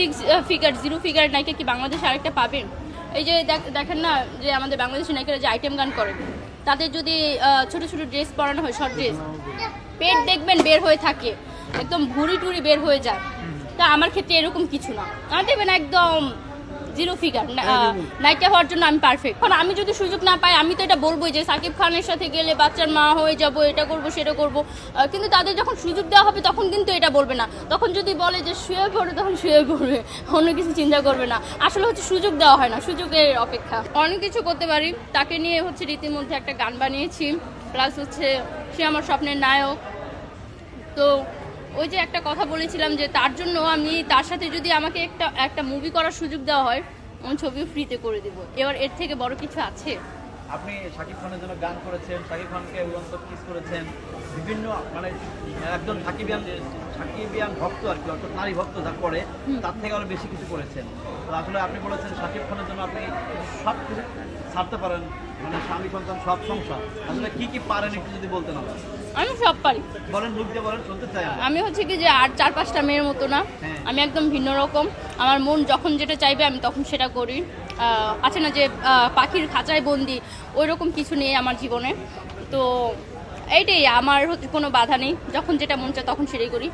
Six figure zero figure নায়িকা কি বাংলাদেশে আরেকটা পাবেন? এই যে দেখ- দেখেন না যে আমাদের বাংলাদেশের নায়িকারা যে আইটেম গান করে, তাদের যদি ছোটো ছোট ছোট ড্রেস পরানো হয় শর্ট ড্রেস পেট দেখবেন বের হয়ে থাকে, একদম ভুড়ি টুড়ি বের হয়ে যায়। তা আমার ক্ষেত্রে এরকম কিছু না। আমার দেখবেন একদম জিরো ফিগার। নায়িকা হওয়ার জন্য আমি পারফেক্ট এখন আমি যদি সুযোগ না পাই আমি তো এটা বলবোই যে সাকিব খানের সাথে গেলে বাচ্চার মা হয়ে যাব এটা করব সেটা করব। কিন্তু তাদের যখন সুযোগ দেওয়া হবে তখন কিন্তু এটা বলবে না। তখন যদি বলে যে শুয়ে পড়ে তখন শুয়ে পড়বে। অন্য কিছু চিন্তা করবে না। আসলে হচ্ছে সুযোগ দেওয়া হয় না সুযোগের অপেক্ষা। অনেক কিছু করতে পারি। তাকে নিয়ে হচ্ছে রীতিমধ্যে একটা গান বানিয়েছি। প্লাস হচ্ছে সে আমার স্বপ্নের নায়ক। তো ওই যে একটা কথা বলেছিলাম যে তার জন্য আমি তার সাথে যদি আমাকে একটা একটা মুভি করার সুযোগ দেওয়া হয় আমি ছবিও ফ্রিতে করে দেব। এবার এর থেকে বড় কিছু আছে? আপনি শাকিব খানের জন্য গান করেছেন শাকিব খানকে উড়ন্ত কিস করেছেন। বিভিন্ন মানে একজন সাকিবিয়ান সাকিবিয়ান ভক্ত আর কি অর্থাৎ নারী ভক্ত যা করে তার থেকে আরও বেশি কিছু করেছেন। তো আসলে আপনি বলেছেন শাকিব খানের জন্য আপনি সব কিছু ছাড়তে পারেন। মানে স্বামী সন্তান সব সংসার। আসলে কি কি পারেন একটু যদি বলতেন আমি সব পারি। বলেন মুখ দিয়ে বলেন শুনতে চাই আমি হচ্ছে কি যে আর চার পাঁচটা মেয়ের মতো না। হ্যাঁ। আমি একদম ভিন্ন রকম। আমার মন যখন যেটা চাইবে আমি তখন সেটা করি। আছে না যে পাখির খাঁচায় বন্দি ওই রকম কিছু নেই আমার জীবনে। তো এইটাই আমার হচ্ছে কোনো বাধা নেই। যখন যেটা মন চায় তখন সেটাই করি।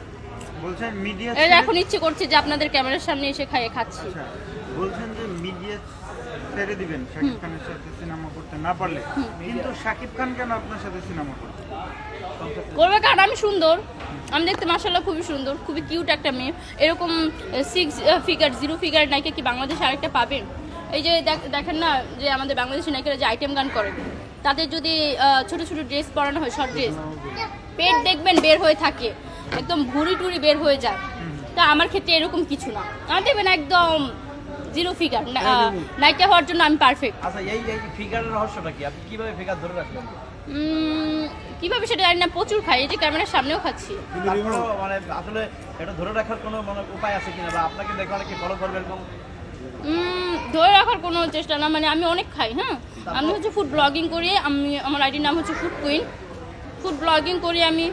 বলছেন মিডিয়া এখন ইচ্ছে করছে যে আপনাদের ক্যামেরার সামনে এসে খাইয়ে খাচ্ছি। আচ্ছা বলছেন যে মিডিয়া ছেড়ে দিবেন শাকিব খানের সাথে সিনেমা করতে না পারলে। কিন্তু শাকিব খান কেন আপনার সাথে সিনেমা করতে? করবে কারণ আমি সুন্দর। আমি দেখতে মাসাল্লাহ খুবই সুন্দর খুবই কিউট একটা মেয়ে। এরকম সিক্স ফিগার জিরো ফিগার নায়িকা কি বাংলাদেশে আরেকটা পাবেন? এই যে দেখ- দেখেন না যে আমাদের বাংলাদেশের নায়িকারা যে আইটেম গান করে তাদের যদি ছোট ছোট ড্রেস পরানো হয় শর্ট ড্রেস পেট দেখবেন বের হয়ে থাকে। একদম ভুড়ি টুড়ি বের হয়ে যায়। তা আমার ক্ষেত্রে এরকম কিছু না। আমার দেখবেন একদম জিরো ফিগার নায়িকা হওয়ার জন্য আমি পারফেক্ট আচ্ছা এই এই ফিগারের রহস্যটা কি? আপনি কীভাবে ফিগার ধরে রাখলেন? কীভাবে সেটা জানি না প্রচুর খাই এই যে ক্যামেরার সামনেও খাচ্ছি। মানে আসলে এটা ধরে রাখার কোনো মানে উপায় আছে কিনা? বা আপনাকে দেখে অনেকে ফলো করবে এরকম? ধরে রাখার কোনো চেষ্টা না মানে আমি অনেক খাই হ্যাঁ? আমি হচ্ছে ফুড ব্লগিং করি আমি আমার আইডির নাম হচ্ছে ফুড কুইন ফুড ব্লগিং করি আমি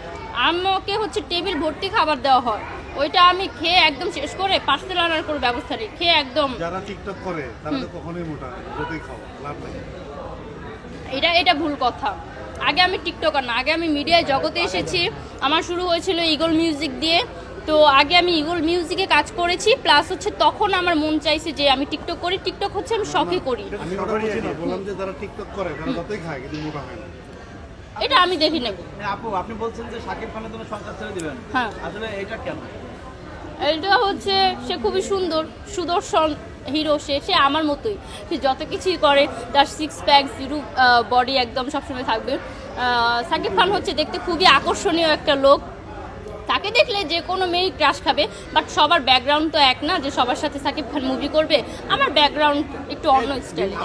আমাকে হচ্ছে টেবিল ভর্তি খাবার দেওয়া হয়। ওইটা আমি খেয়ে একদম শেষ করে পার্সেল আনার করে ব্যবস্থা নেই। খেয়ে একদম যারা টিকটক করে তারা তো কখনোই মোটা যতই খাওয়া লাভ নেই। এটা এটা ভুল কথা। আগে আমি টিকটকার না আগে আমি মিডিয়ায় জগতে এসেছি। আমার শুরু হয়েছিল ইগল মিউজিক দিয়ে। তো আগে আমি ইগল মিউজিকে কাজ করেছি প্লাস হচ্ছে তখন আমার মন চাইছে যে আমি টিকটক করি। টিকটক হচ্ছে আমি শখে করি। আমি বললাম যে যারা টিকটক করে তারা যতই খায় কিন্তু মোটা হয় না। এটা আমি দেখি নেব। হ্যাঁ, আপু আপনি বলছেন যে সাকিব খানের জন্য সংসার ছেড়ে দিবেন। হ্যাঁ। আসলে এটা কেন? এটা হচ্ছে সে খুবই সুন্দর সুদর্শন হিরো সে সে আমার মতোই। সে যত কিছুই করে তার সিক্স প্যাক জিরো বডি একদম সবসময় থাকবে। সাকিব খান হচ্ছে দেখতে খুবই আকর্ষণীয় একটা লোক। তাকে দেখলে যে কোনো মেয়েই ক্রাশ খাবে বাট সবার ব্যাকগ্রাউন্ড তো এক না যে সবার সাথে সাকিব খান মুভি করবে। আমার ব্যাকগ্রাউন্ড একটু অন্য স্টাইলে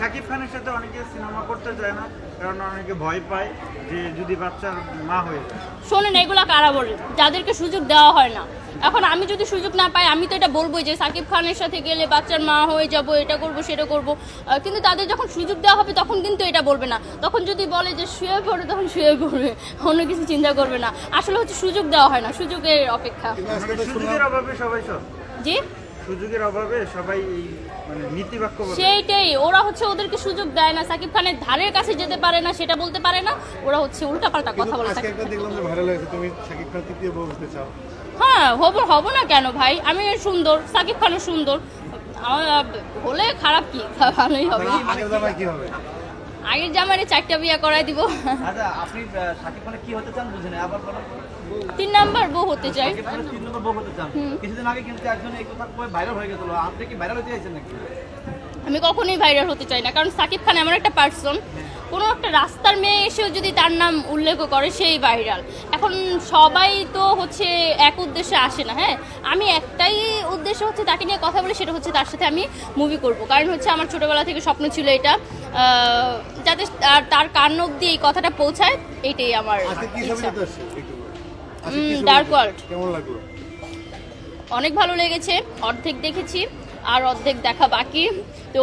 শাকিব খানের সাথে অনেকে সিনেমা করতে চায় না কারণ অনেকে ভয় পায় যে যদি বাচ্চার মা হয়ে শোনেন এগুলা কারা বলে? যাদেরকে সুযোগ দেওয়া হয় না। এখন আমি যদি সুযোগ না পাই আমি তো এটা বলবোই যে সাকিব খানের সাথে গেলে বাচ্চার মা হয়ে যাব এটা করব সেটা করব। কিন্তু তাদের যখন সুযোগ দেওয়া হবে তখন কিন্তু এটা বলবে না। তখন যদি বলে যে শুয়ে পড়ে তখন শুয়ে পড়বে। অন্য কিছু চিন্তা করবে না। আসলে হচ্ছে সুযোগ দেওয়া হয় না সুযোগের অপেক্ষা। জি? সুযোগের অভাবে সবাই মানে নীতিবাক্য সেইটাই ওরা হচ্ছে ওদেরকে সুযোগ দেয় না। সাকিব খানের ধারের কাছে যেতে পারে না সেটা বলতে পারে না। ওরা হচ্ছে উল্টাপাল্টা কথা বলে আজকে একটা দেখলাম যে ভাইরাল হয়েছে। তুমি শাকিব খান তৃতীয় বউ হতে চাও? হ্যাঁ হব হব না কেন ভাই? আমি সুন্দর সাকিব খানও সুন্দর। আমার হলে খারাপ কি? ভালোই হবে। আগের হবে? আগের জামারে চারটা বিয়ে করাই দিব। আচ্ছা আপনি আহ, শাকিব কি হতে চান বুঝেন আবার বলেন। তিন নাম্বার বউ হতে চাই। তিন নম্বর বউ হতে চান। কিছুদিন আগে কিন্তু একজন এই কথা কয়ে ভাইরাল হয়ে গেছিল। আপনি কি ভাইরাল হতে চাইছেন নাকি? আমি কখনোই ভাইরাল হতে চাই না কারণ সাকিব খান এমন একটা পার্সন কোনো একটা রাস্তার মেয়ে এসেও যদি তার নাম উল্লেখ করে সেই ভাইরাল এখন সবাই তো হচ্ছে এক উদ্দেশ্যে আসে না হ্যাঁ? আমি একটাই উদ্দেশ্য হচ্ছে তাকে নিয়ে কথা বলে সেটা হচ্ছে তার সাথে আমি মুভি করব। কারণ হচ্ছে আমার ছোটোবেলা থেকে স্বপ্ন ছিল এটা। যাতে তার- তার কান অব্দি এই কথাটা পৌঁছায় এইটাই আমার আজকে কি ছবি ইচ্ছা। দিতে আসছে একটু বলো। আজকে কি উম, ছবি Dark দিতে- World। কেমন লাগল? অনেক ভালো লেগেছে অর্ধেক দেখেছি আর অর্ধেক দেখা বাকি। তো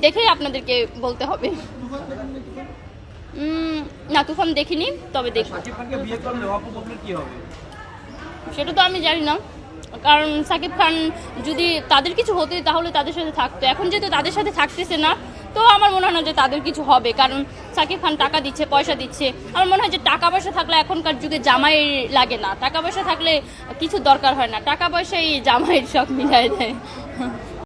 দেখে আপনাদেরকে বলতে হবে। না তুফান দেখিনি তবে দেখব। সেটা তো আমি জানি না। কারণ সাকিব খান যদি তাদের কিছু হতো তাহলে তাদের সাথে থাকতো। এখন যেহেতু তাদের সাথে থাকতেছে না তো আমার মনে হয় না যে তাদের কিছু হবে। কারণ সাকিব খান টাকা দিচ্ছে পয়সা দিচ্ছে। আমার মনে হয় যে টাকা পয়সা থাকলে এখনকার যুগে জামাই লাগে না। টাকা পয়সা থাকলে কিছু দরকার হয় না। টাকা পয়সাই জামাইয়ের সব মিলাই দেয়।